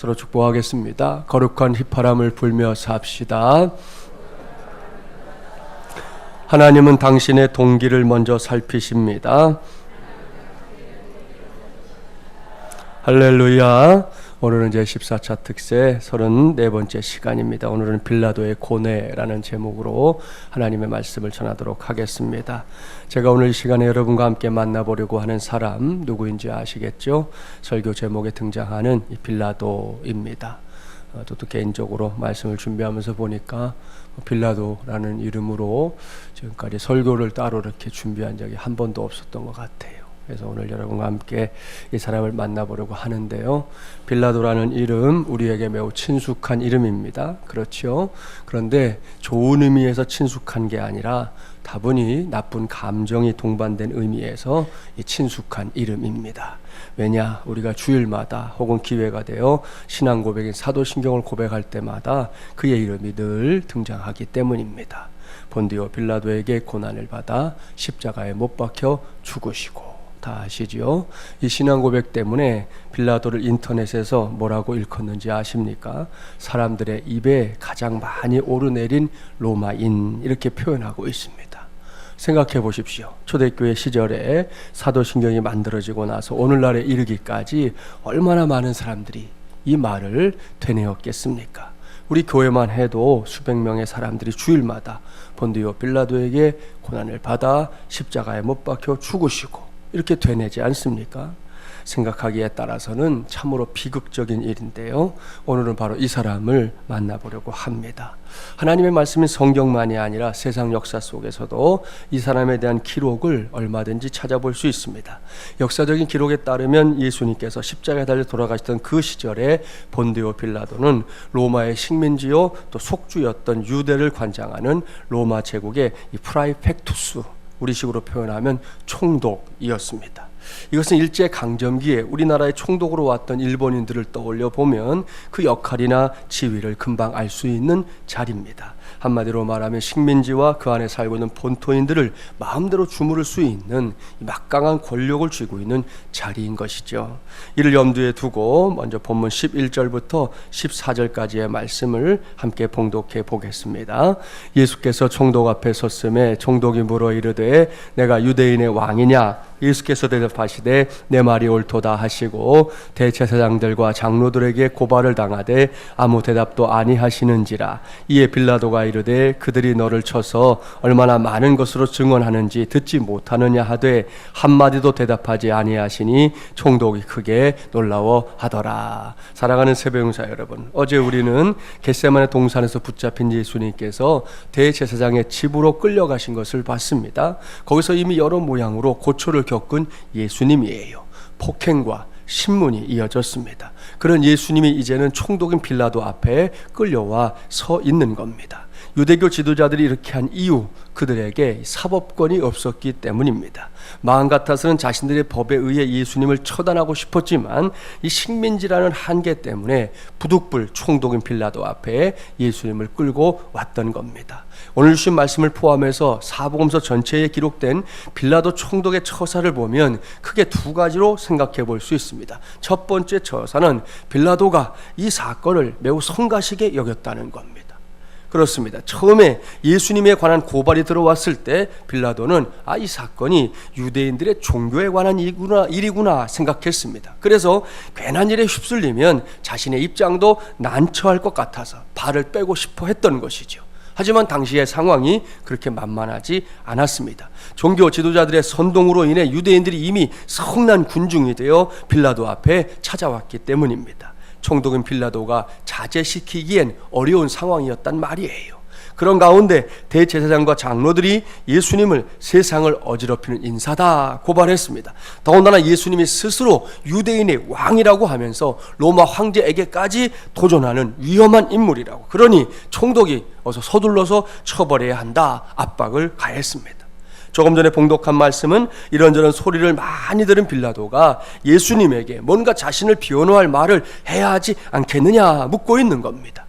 서로 축복하겠습니다. 거룩한 휘파람을 불며 삽시다. 하나님은 당신의 동기를 먼저 살피십니다. 할렐루야. 오늘은 이제 14차 특세 34번째 시간입니다. 오늘은 빌라도의 고뇌라는 제목으로 하나님의 말씀을 전하도록 하겠습니다. 제가 오늘 이 시간에 여러분과 함께 만나보려고 하는 사람 누구인지 아시겠죠? 설교 제목에 등장하는 이 빌라도입니다. 어, 저도 개인적으로 말씀을 준비하면서 보니까 빌라도라는 이름으로 지금까지 설교를 따로 이렇게 준비한 적이 한 번도 없었던 것 같아요. 그래서 오늘 여러분과 함께 이 사람을 만나보려고 하는데요. 빌라도라는 이름 우리에게 매우 친숙한 이름입니다. 그렇죠? 그런데 좋은 의미에서 친숙한 게 아니라 다분히 나쁜 감정이 동반된 의미에서 이 친숙한 이름입니다. 왜냐? 우리가 주일마다 혹은 기회가 되어 신앙 고백인 사도신경을 고백할 때마다 그의 이름이 늘 등장하기 때문입니다. 본디오 빌라도에게 고난을 받아 십자가에 못 박혀 죽으시고 다 아시지요? 이 신앙 고백 때문에 빌라도를 인터넷에서 뭐라고 일컫는지 아십니까? 사람들의 입에 가장 많이 오르내린 로마인 이렇게 표현하고 있습니다. 생각해 보십시오. 초대교회 시절에 사도신경이 만들어지고 나서 오늘날에 이르기까지 얼마나 많은 사람들이 이 말을 되뇌었겠습니까? 우리 교회만 해도 수백 명의 사람들이 주일마다 본디오 빌라도에게 고난을 받아 십자가에 못 박혀 죽으시고 이렇게 되뇌지 않습니까? 생각하기에 따라서는 참으로 비극적인 일인데요. 오늘은 바로 이 사람을 만나보려고 합니다. 하나님의 말씀인 성경만이 아니라 세상 역사 속에서도 이 사람에 대한 기록을 얼마든지 찾아볼 수 있습니다. 역사적인 기록에 따르면 예수님께서 십자가에 달려 돌아가시던 그 시절에 본디오 빌라도는 로마의 식민지요 또 속주였던 유대를 관장하는 로마 제국의 이 프라이펙투스 우리식으로 표현하면 총독이었습니다. 이것은 일제 강점기에 우리나라의 총독으로 왔던 일본인들을 떠올려 보면 그 역할이나 지위를 금방 알 수 있는 자리입니다. 한마디로 말하면 식민지와 그 안에 살고 있는 본토인들을 마음대로 주무를 수 있는 막강한 권력을 쥐고 있는 자리인 것이죠. 이를 염두에 두고 먼저 본문 11절부터 14절까지의 말씀을 함께 봉독해 보겠습니다. 예수께서 총독 앞에 섰음에 총독이 물어 이르되 내가 유대인의 왕이냐 예수께서 대답하시되 내 말이 옳도다 하시고 대제사장들과 장로들에게 고발을 당하되 아무 대답도 아니하시는지라. 이에 빌라도가 이르되 그들이 너를 쳐서 얼마나 많은 것으로 증언하는지 듣지 못하느냐 하되 한마디도 대답하지 아니하시니 총독이 크게 놀라워하더라. 사랑하는 세배용사 여러분 어제 우리는 겟세만의 동산에서 붙잡힌 예수님께서 대제사장의 집으로 끌려가신 것을 봤습니다. 거기서 이미 여러 모양으로 고초를 겪은 예수님이에요. 폭행과 신문이 이어졌습니다. 그런 예수님이 이제는 총독인 빌라도 앞에 끌려와 서 있는 겁니다. 유대교 지도자들이 이렇게 한 이유 그들에게 사법권이 없었기 때문입니다. 마음 같아서는 자신들의 법에 의해 예수님을 처단하고 싶었지만 이 식민지라는 한계 때문에 부득불 총독인 빌라도 앞에 예수님을 끌고 왔던 겁니다. 오늘 주신 말씀을 포함해서 사복음서 전체에 기록된 빌라도 총독의 처사를 보면 크게 두 가지로 생각해 볼 수 있습니다. 첫 번째 처사는 빌라도가 이 사건을 매우 성가시게 여겼다는 겁니다. 그렇습니다. 처음에 예수님에 관한 고발이 들어왔을 때 빌라도는 아 이 사건이 유대인들의 종교에 관한 일이구나, 일이구나 생각했습니다. 그래서 괜한 일에 휩쓸리면 자신의 입장도 난처할 것 같아서 발을 빼고 싶어 했던 것이죠. 하지만 당시의 상황이 그렇게 만만하지 않았습니다. 종교 지도자들의 선동으로 인해 유대인들이 이미 성난 군중이 되어 빌라도 앞에 찾아왔기 때문입니다. 총독인 빌라도가 자제시키기엔 어려운 상황이었단 말이에요. 그런 가운데 대제사장과 장로들이 예수님을 세상을 어지럽히는 인사다 고발했습니다. 더군다나 예수님이 스스로 유대인의 왕이라고 하면서 로마 황제에게까지 도전하는 위험한 인물이라고. 그러니 총독이 어서 서둘러서 처벌해야 한다 압박을 가했습니다. 조금 전에 봉독한 말씀은 이런저런 소리를 많이 들은 빌라도가 예수님에게 뭔가 자신을 변호할 말을 해야 하지 않겠느냐 묻고 있는 겁니다.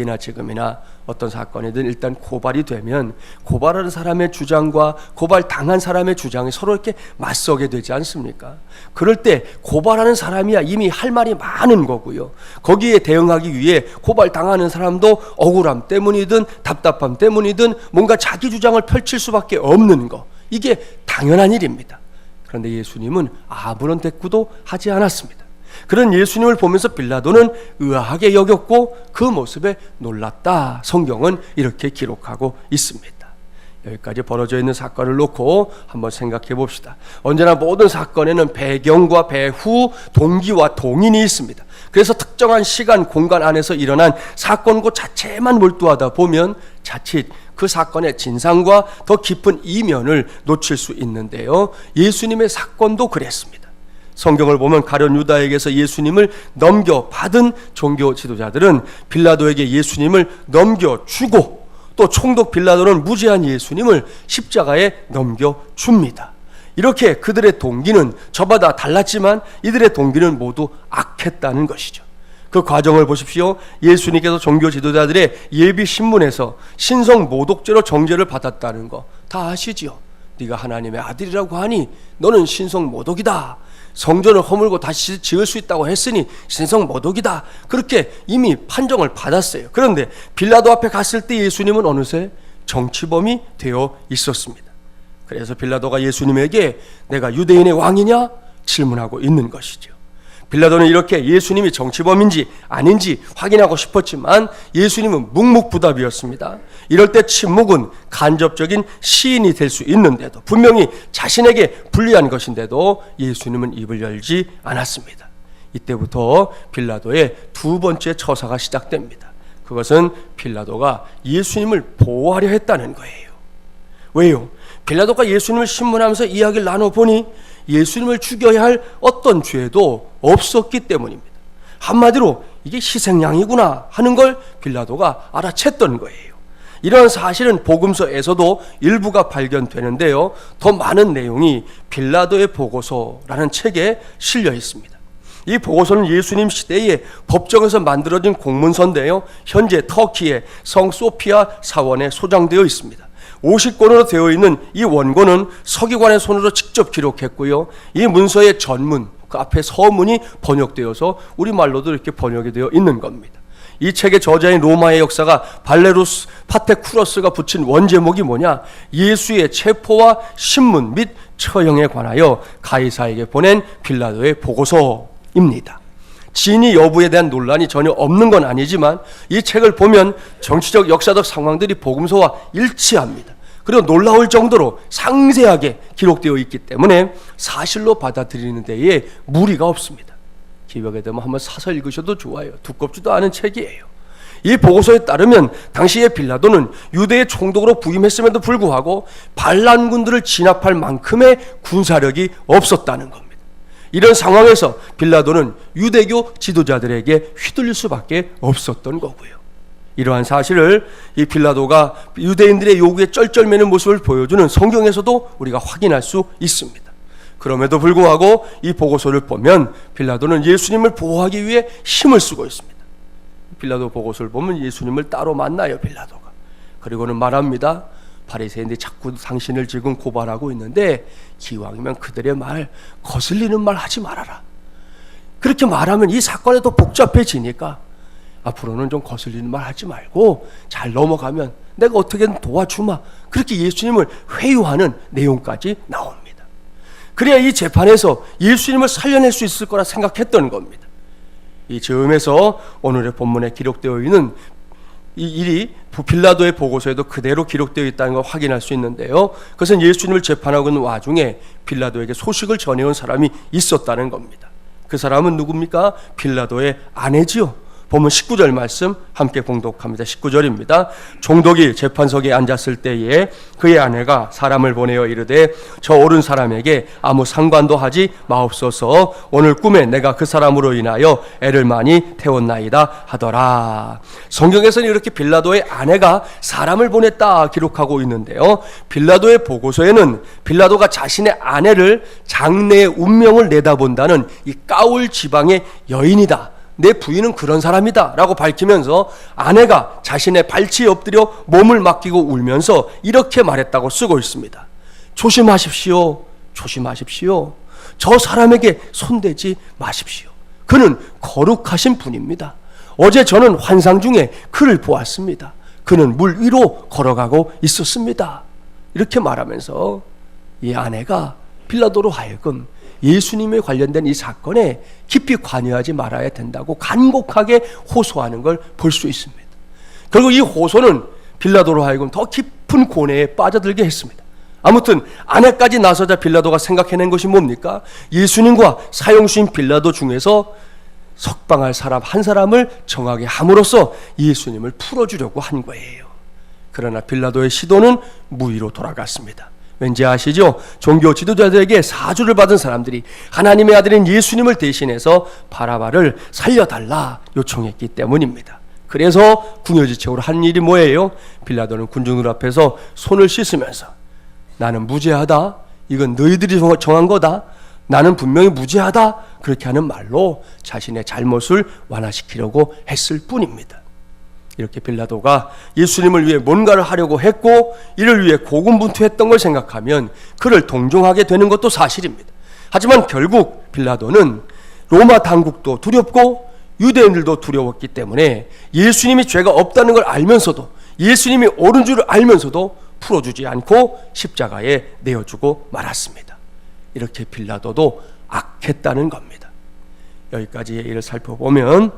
이나 지금이나 어떤 사건이든 일단 고발이 되면 고발하는 사람의 주장과 고발 당한 사람의 주장이 서로 이렇게 맞서게 되지 않습니까? 그럴 때 고발하는 사람이야 이미 할 말이 많은 거고요. 거기에 대응하기 위해 고발 당하는 사람도 억울함 때문이든 답답함 때문이든 뭔가 자기 주장을 펼칠 수밖에 없는 거. 이게 당연한 일입니다. 그런데 예수님은 아무런 대꾸도 하지 않았습니다. 그런 예수님을 보면서 빌라도는 의아하게 여겼고 그 모습에 놀랐다. 성경은 이렇게 기록하고 있습니다. 여기까지 벌어져 있는 사건을 놓고 한번 생각해 봅시다. 언제나 모든 사건에는 배경과 배후, 동기와 동인이 있습니다. 그래서 특정한 시간, 공간 안에서 일어난 사건 그 자체에만 몰두하다 보면 자칫 그 사건의 진상과 더 깊은 이면을 놓칠 수 있는데요. 예수님의 사건도 그랬습니다. 성경을 보면 가련 유다에게서 예수님을 넘겨받은 종교 지도자들은 빌라도에게 예수님을 넘겨주고 또 총독 빌라도는 무죄한 예수님을 십자가에 넘겨줍니다. 이렇게 그들의 동기는 저마다 달랐지만 이들의 동기는 모두 악했다는 것이죠. 그 과정을 보십시오. 예수님께서 종교 지도자들의 예비 신문에서 신성 모독죄로 정죄를 받았다는 거 다 아시지요? 네가 하나님의 아들이라고 하니 너는 신성 모독이다. 성전을 허물고 다시 지을 수 있다고 했으니 신성 모독이다. 그렇게 이미 판정을 받았어요. 그런데 빌라도 앞에 갔을 때 예수님은 어느새 정치범이 되어 있었습니다. 그래서 빌라도가 예수님에게 내가 유대인의 왕이냐 질문하고 있는 것이죠. 빌라도는 이렇게 예수님이 정치범인지 아닌지 확인하고 싶었지만 예수님은 묵묵부답이었습니다. 이럴 때 침묵은 간접적인 시인이 될 수 있는데도 분명히 자신에게 불리한 것인데도 예수님은 입을 열지 않았습니다. 이때부터 빌라도의 두 번째 처사가 시작됩니다. 그것은 빌라도가 예수님을 보호하려 했다는 거예요. 왜요? 빌라도가 예수님을 신문하면서 이야기를 나눠보니 예수님을 죽여야 할 어떤 죄도 없었기 때문입니다. 한마디로 이게 희생양이구나 하는 걸 빌라도가 알아챘던 거예요. 이런 사실은 복음서에서도 일부가 발견되는데요. 더 많은 내용이 빌라도의 보고서라는 책에 실려 있습니다. 이 보고서는 예수님 시대에 법정에서 만들어진 공문서인데요. 현재 터키의 성 소피아 사원에 소장되어 있습니다. 50권으로 되어 있는 이 원고는 서기관의 손으로 직접 기록했고요. 이 문서의 전문, 그 앞에 서문이 번역되어서 우리말로도 이렇게 번역이 되어 있는 겁니다. 이 책의 저자인 로마의 역사가 발레루스 파테쿠러스가 붙인 원제목이 뭐냐? 예수의 체포와 신문 및 처형에 관하여 가이사에게 보낸 빌라도의 보고서입니다. 진위 여부에 대한 논란이 전혀 없는 건 아니지만 이 책을 보면 정치적 역사적 상황들이 복음서와 일치합니다. 그리고 놀라울 정도로 상세하게 기록되어 있기 때문에 사실로 받아들이는 데에 무리가 없습니다. 기억에 되면 한번 사서 읽으셔도 좋아요. 두껍지도 않은 책이에요. 이 보고서에 따르면 당시의 빌라도는 유대의 총독으로 부임했음에도 불구하고 반란군들을 진압할 만큼의 군사력이 없었다는 겁니다. 이런 상황에서 빌라도는 유대교 지도자들에게 휘둘릴 수밖에 없었던 거고요. 이러한 사실을 이 빌라도가 유대인들의 요구에 쩔쩔매는 모습을 보여주는 성경에서도 우리가 확인할 수 있습니다. 그럼에도 불구하고 이 보고서를 보면 빌라도는 예수님을 보호하기 위해 힘을 쓰고 있습니다. 빌라도 보고서를 보면 예수님을 따로 만나요, 빌라도가. 그리고는 말합니다. 바리새인들이 자꾸 당신을 지금 고발하고 있는데 기왕이면 그들의 말 거슬리는 말 하지 말아라. 그렇게 말하면 이 사건이 더 복잡해지니까 앞으로는 좀 거슬리는 말 하지 말고 잘 넘어가면 내가 어떻게든 도와주마. 그렇게 예수님을 회유하는 내용까지 나옵니다. 그래야 이 재판에서 예수님을 살려낼 수 있을 거라 생각했던 겁니다. 이 즈음에서 오늘의 본문에 기록되어 있는 이 일이 빌라도의 보고서에도 그대로 기록되어 있다는 걸 확인할 수 있는데요. 그것은 예수님을 재판하고 있는 와중에 빌라도에게 소식을 전해온 사람이 있었다는 겁니다. 그 사람은 누굽니까? 빌라도의 아내지요. 보면 19절 말씀 함께 봉독합니다. 19절입니다. 종독이 재판석에 앉았을 때에 그의 아내가 사람을 보내어 이르되 저 옳은 사람에게 아무 상관도 하지 마옵소서 오늘 꿈에 내가 그 사람으로 인하여 애를 많이 태웠나이다 하더라. 성경에서는 이렇게 빌라도의 아내가 사람을 보냈다 기록하고 있는데요. 빌라도의 보고서에는 빌라도가 자신의 아내를 장래의 운명을 내다본다는 이 까울 지방의 여인이다. 내 부인은 그런 사람이다 라고 밝히면서 아내가 자신의 발치에 엎드려 몸을 맡기고 울면서 이렇게 말했다고 쓰고 있습니다. 조심하십시오. 조심하십시오. 저 사람에게 손대지 마십시오. 그는 거룩하신 분입니다. 어제 저는 환상 중에 그를 보았습니다. 그는 물 위로 걸어가고 있었습니다. 이렇게 말하면서 이 아내가 빌라도로 하여금 예수님에 관련된 이 사건에 깊이 관여하지 말아야 된다고 간곡하게 호소하는 걸 볼 수 있습니다. 결국 이 호소는 빌라도로 하여금 더 깊은 고뇌에 빠져들게 했습니다. 아무튼 아내까지 나서자 빌라도가 생각해낸 것이 뭡니까? 예수님과 사형수인 빌라도 중에서 석방할 사람 한 사람을 정하게 함으로써 예수님을 풀어주려고 한 거예요. 그러나 빌라도의 시도는 무의로 돌아갔습니다. 왠지 아시죠? 종교 지도자들에게 사주를 받은 사람들이 하나님의 아들인 예수님을 대신해서 바라바를 살려달라 요청했기 때문입니다. 그래서 궁여지책으로 한 일이 뭐예요? 빌라도는 군중들 앞에서 손을 씻으면서 나는 무죄하다. 이건 너희들이 정한 거다. 나는 분명히 무죄하다. 그렇게 하는 말로 자신의 잘못을 완화시키려고 했을 뿐입니다. 이렇게 빌라도가 예수님을 위해 뭔가를 하려고 했고 이를 위해 고군분투했던 걸 생각하면 그를 동정하게 되는 것도 사실입니다. 하지만 결국 빌라도는 로마 당국도 두렵고 유대인들도 두려웠기 때문에 예수님이 죄가 없다는 걸 알면서도 예수님이 옳은 줄을 알면서도 풀어주지 않고 십자가에 내어주고 말았습니다. 이렇게 빌라도도 악했다는 겁니다. 여기까지의 일을 살펴보면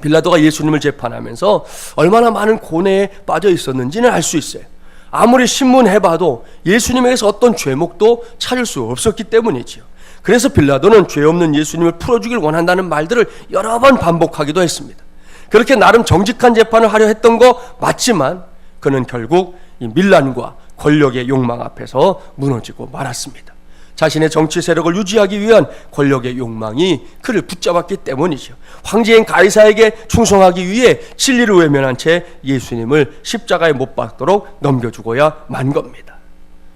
빌라도가 예수님을 재판하면서 얼마나 많은 고뇌에 빠져 있었는지는 알 수 있어요. 아무리 신문해봐도 예수님에게서 어떤 죄목도 찾을 수 없었기 때문이지요. 그래서 빌라도는 죄 없는 예수님을 풀어주길 원한다는 말들을 여러 번 반복하기도 했습니다. 그렇게 나름 정직한 재판을 하려 했던 거 맞지만 그는 결국 이 밀란과 권력의 욕망 앞에서 무너지고 말았습니다. 자신의 정치 세력을 유지하기 위한 권력의 욕망이 그를 붙잡았기 때문이죠. 황제인 가이사에게 충성하기 위해 진리를 외면한 채 예수님을 십자가에 못 박도록 넘겨주고야 만 겁니다.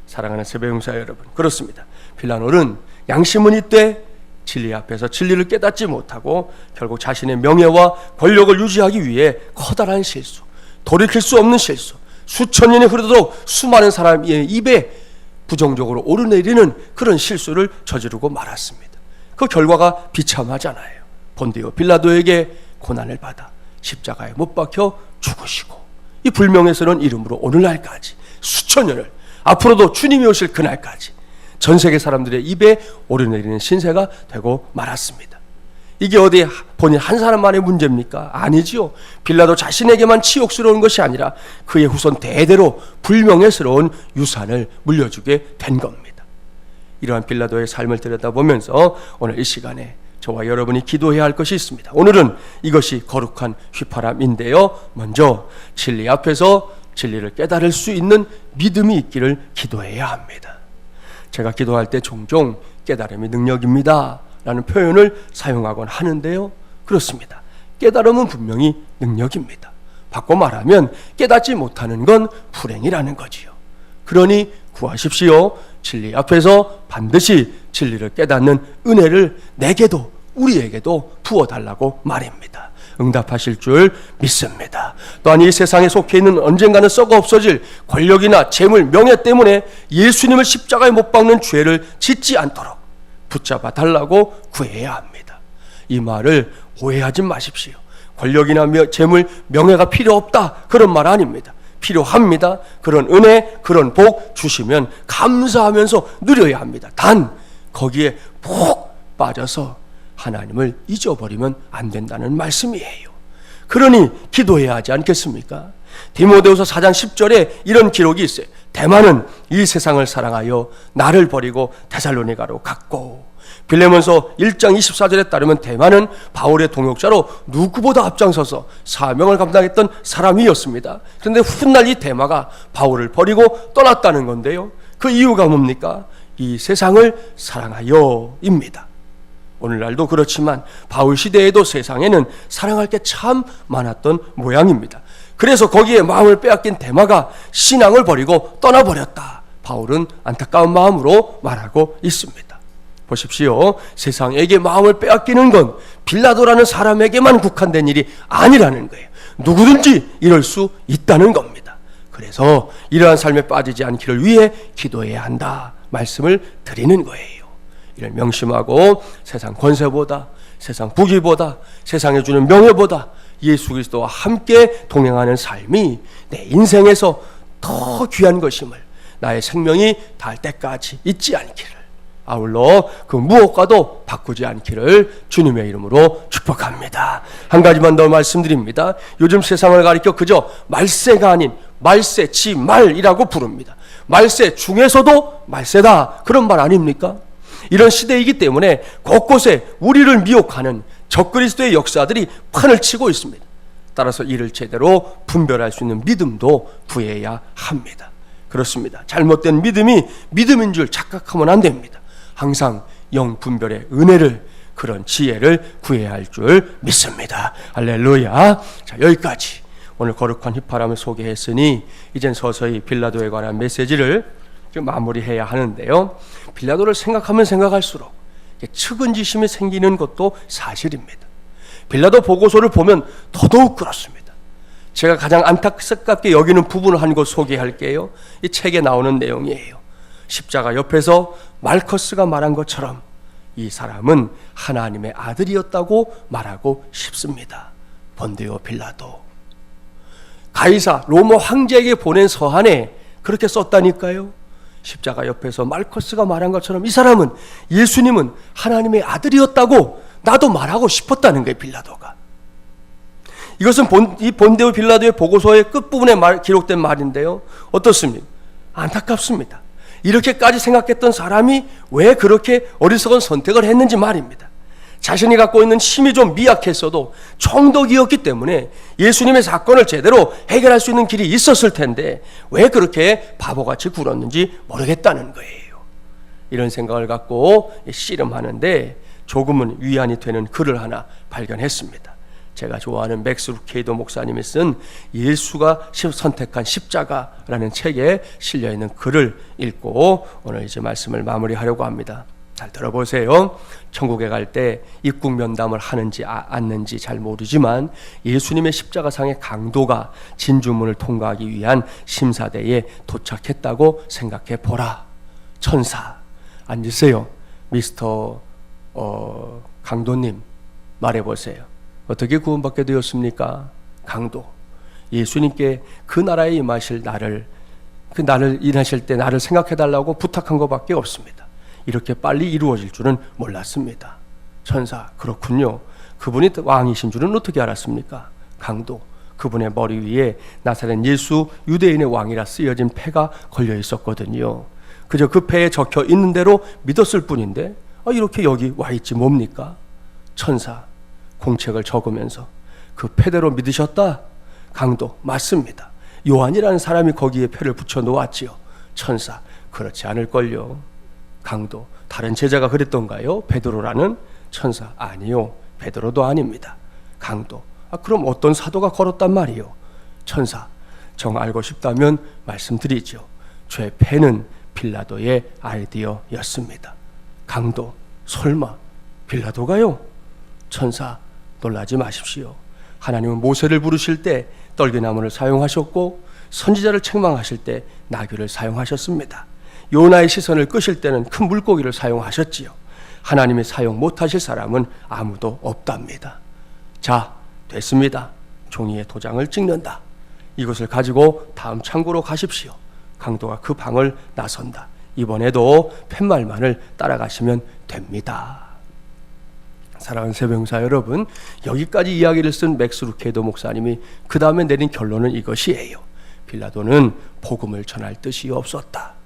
사랑하는 세배용사 여러분, 그렇습니다. 빌라노는 양심은 있되 진리 앞에서 진리를 깨닫지 못하고 결국 자신의 명예와 권력을 유지하기 위해 커다란 실수, 돌이킬 수 없는 실수, 수천 년이 흐르도록 수많은 사람의 입에 부정적으로 오르내리는 그런 실수를 저지르고 말았습니다. 그 결과가 비참하잖아요. 본디오 빌라도에게 고난을 받아 십자가에 못 박혀 죽으시고 이 불명예스러운 이름으로 오늘날까지 수천 년을 앞으로도 주님이 오실 그날까지 전 세계 사람들의 입에 오르내리는 신세가 되고 말았습니다. 이게 어디 본인 한 사람만의 문제입니까? 아니지요. 빌라도 자신에게만 치욕스러운 것이 아니라 그의 후손 대대로 불명예스러운 유산을 물려주게 된 겁니다. 이러한 빌라도의 삶을 들여다보면서 오늘 이 시간에 저와 여러분이 기도해야 할 것이 있습니다. 오늘은 이것이 거룩한 휘파람인데요. 먼저 진리 앞에서 진리를 깨달을 수 있는 믿음이 있기를 기도해야 합니다. 제가 기도할 때 종종 깨달음이 능력입니다. 라는 표현을 사용하곤 하는데요. 그렇습니다. 깨달음은 분명히 능력입니다. 바꿔 말하면 깨닫지 못하는 건 불행이라는 거지요. 그러니 구하십시오. 진리 앞에서 반드시 진리를 깨닫는 은혜를 내게도 우리에게도 부어달라고 말입니다. 응답하실 줄 믿습니다. 또한 이 세상에 속해 있는 언젠가는 썩어 없어질 권력이나 재물, 명예 때문에 예수님을 십자가에 못 박는 죄를 짓지 않도록 붙잡아 달라고 구해야 합니다. 이 말을 오해하지 마십시오. 권력이나 재물, 명예가 필요 없다. 그런 말 아닙니다. 필요합니다. 그런 은혜, 그런 복 주시면 감사하면서 누려야 합니다. 단, 거기에 푹 빠져서 하나님을 잊어버리면 안 된다는 말씀이에요. 그러니 기도해야 하지 않겠습니까? 디모데후서 4장 10절에 이런 기록이 있어요. 대만은 이 세상을 사랑하여 나를 버리고 데살로니가로 갔고 빌레몬서 1장 24절에 따르면 대만은 바울의 동역자로 누구보다 앞장서서 사명을 감당했던 사람이었습니다. 그런데 훗날 이 대마가 바울을 버리고 떠났다는 건데요. 그 이유가 뭡니까? 이 세상을 사랑하여입니다. 오늘날도 그렇지만 바울 시대에도 세상에는 사랑할 게 참 많았던 모양입니다. 그래서 거기에 마음을 빼앗긴 대마가 신앙을 버리고 떠나버렸다. 바울은 안타까운 마음으로 말하고 있습니다. 보십시오. 세상에게 마음을 빼앗기는 건 빌라도라는 사람에게만 국한된 일이 아니라는 거예요. 누구든지 이럴 수 있다는 겁니다. 그래서 이러한 삶에 빠지지 않기를 위해 기도해야 한다. 말씀을 드리는 거예요. 이를 명심하고 세상 권세보다 세상 부귀보다 세상에 주는 명예보다 예수 그리스도와 함께 동행하는 삶이 내 인생에서 더 귀한 것임을 나의 생명이 닿을 때까지 잊지 않기를 아울러 그 무엇과도 바꾸지 않기를 주님의 이름으로 축복합니다. 한 가지만 더 말씀드립니다. 요즘 세상을 가리켜 그저 말세가 아닌 말세 지 말이라고 부릅니다. 말세 중에서도 말세다 그런 말 아닙니까? 이런 시대이기 때문에 곳곳에 우리를 미혹하는 적그리스도의 역사들이 판을 치고 있습니다. 따라서 이를 제대로 분별할 수 있는 믿음도 구해야 합니다. 그렇습니다. 잘못된 믿음이 믿음인 줄 착각하면 안 됩니다. 항상 영 분별의 은혜를 그런 지혜를 구해야 할 줄 믿습니다. 할렐루야. 자, 여기까지 오늘 거룩한 휘파람을 소개했으니 이젠 서서히 빌라도에 관한 메시지를 좀 마무리해야 하는데요. 빌라도를 생각하면 생각할수록 측은지심이 생기는 것도 사실입니다. 빌라도 보고서를 보면 더더욱 그렇습니다. 제가 가장 안타깝게 여기는 부분을 한것 소개할게요. 이 책에 나오는 내용이에요. 십자가 옆에서 말커스가 말한 것처럼 이 사람은 하나님의 아들이었다고 말하고 싶습니다. 본데요 빌라도. 가이사 로마 황제에게 보낸 서한에 그렇게 썼다니까요. 십자가 옆에서 말커스가 말한 것처럼 이 사람은 예수님은 하나님의 아들이었다고 나도 말하고 싶었다는 거예요, 빌라도가. 이것은 본, 이 본데오 빌라도의 보고서의 끝부분에 말, 기록된 말인데요. 어떻습니까? 안타깝습니다. 이렇게까지 생각했던 사람이 왜 그렇게 어리석은 선택을 했는지 말입니다. 자신이 갖고 있는 힘이 좀 미약했어도 총독이었기 때문에 예수님의 사건을 제대로 해결할 수 있는 길이 있었을 텐데 왜 그렇게 바보같이 굴었는지 모르겠다는 거예요. 이런 생각을 갖고 씨름하는데 조금은 위안이 되는 글을 하나 발견했습니다. 제가 좋아하는 맥스 루케이도 목사님이 쓴 예수가 선택한 십자가라는 책에 실려 있는 글을 읽고 오늘 이제 말씀을 마무리하려고 합니다. 잘 들어보세요. 천국에 갈 때 입국 면담을 하는지 아, 않는지 잘 모르지만 예수님의 십자가상의 강도가 진주문을 통과하기 위한 심사대에 도착했다고 생각해 보라. 천사 앉으세요. 미스터 어, 강도님 말해 보세요. 어떻게 구원받게 되었습니까? 강도. 예수님께 그 나라에 임하실 나를 그 나를 일하실 때 나를 생각해 달라고 부탁한 것밖에 없습니다. 이렇게 빨리 이루어질 줄은 몰랐습니다. 천사, 그렇군요. 그분이 왕이신 줄은 어떻게 알았습니까? 강도, 그분의 머리 위에 나사렛 예수 유대인의 왕이라 쓰여진 패가 걸려 있었거든요. 그저 그 패에 적혀 있는 대로 믿었을 뿐인데 아, 이렇게 여기 와 있지 뭡니까? 천사 공책을 적으면서 그 패대로 믿으셨다? 강도 맞습니다. 요한이라는 사람이 거기에 패를 붙여 놓았지요. 천사 그렇지 않을걸요. 강도 다른 제자가 그랬던가요? 베드로라는 천사 아니요. 베드로도 아닙니다. 강도 아, 그럼 어떤 사도가 걸었단 말이요? 천사 정 알고 싶다면 말씀드리죠. 죄 패는 빌라도의 아이디어였습니다. 강도 설마 빌라도가요? 천사 놀라지 마십시오. 하나님은 모세를 부르실 때 떨기나무를 사용하셨고 선지자를 책망하실 때 나귀를 사용하셨습니다. 요나의 시선을 끄실 때는 큰 물고기를 사용하셨지요. 하나님이 사용 못하실 사람은 아무도 없답니다. 자, 됐습니다. 종이에 도장을 찍는다. 이것을 가지고 다음 창고로 가십시오. 강도가 그 방을 나선다. 이번에도 팻말만을 따라가시면 됩니다. 사랑하는 새병사 여러분, 여기까지 이야기를 쓴 맥스 루케도 목사님이 그 다음에 내린 결론은 이것이에요. 빌라도는 복음을 전할 뜻이 없었다.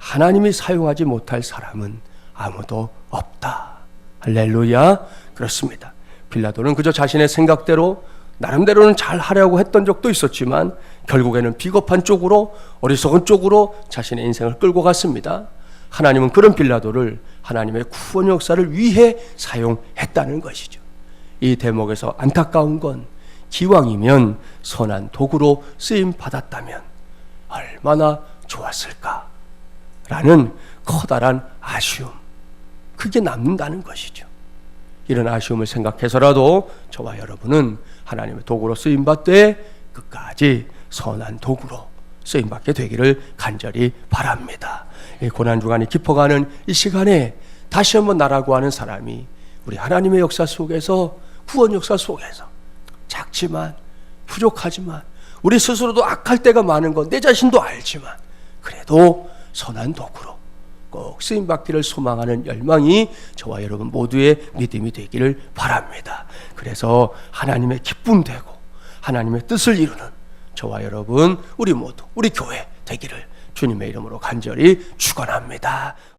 하나님이 사용하지 못할 사람은 아무도 없다. 할렐루야. 그렇습니다. 빌라도는 그저 자신의 생각대로 나름대로는 잘 하려고 했던 적도 있었지만 결국에는 비겁한 쪽으로 어리석은 쪽으로 자신의 인생을 끌고 갔습니다. 하나님은 그런 빌라도를 하나님의 구원 역사를 위해 사용했다는 것이죠. 이 대목에서 안타까운 건 기왕이면 선한 도구로 쓰임 받았다면 얼마나 좋았을까? 라는 커다란 아쉬움. 그게 남는다는 것이죠. 이런 아쉬움을 생각해서라도 저와 여러분은 하나님의 도구로 쓰임 받되 끝까지 선한 도구로 쓰임 받게 되기를 간절히 바랍니다. 이 고난 주간이 깊어가는 이 시간에 다시 한번 나라고 하는 사람이 우리 하나님의 역사 속에서 구원 역사 속에서 작지만 부족하지만 우리 스스로도 악할 때가 많은 건 내 자신도 알지만 그래도 선한 도구로 꼭 쓰임 받기를 소망하는 열망이 저와 여러분 모두의 믿음이 되기를 바랍니다. 그래서 하나님의 기쁨 되고 하나님의 뜻을 이루는 저와 여러분 우리 모두 우리 교회 되기를 주님의 이름으로 간절히 축원합니다.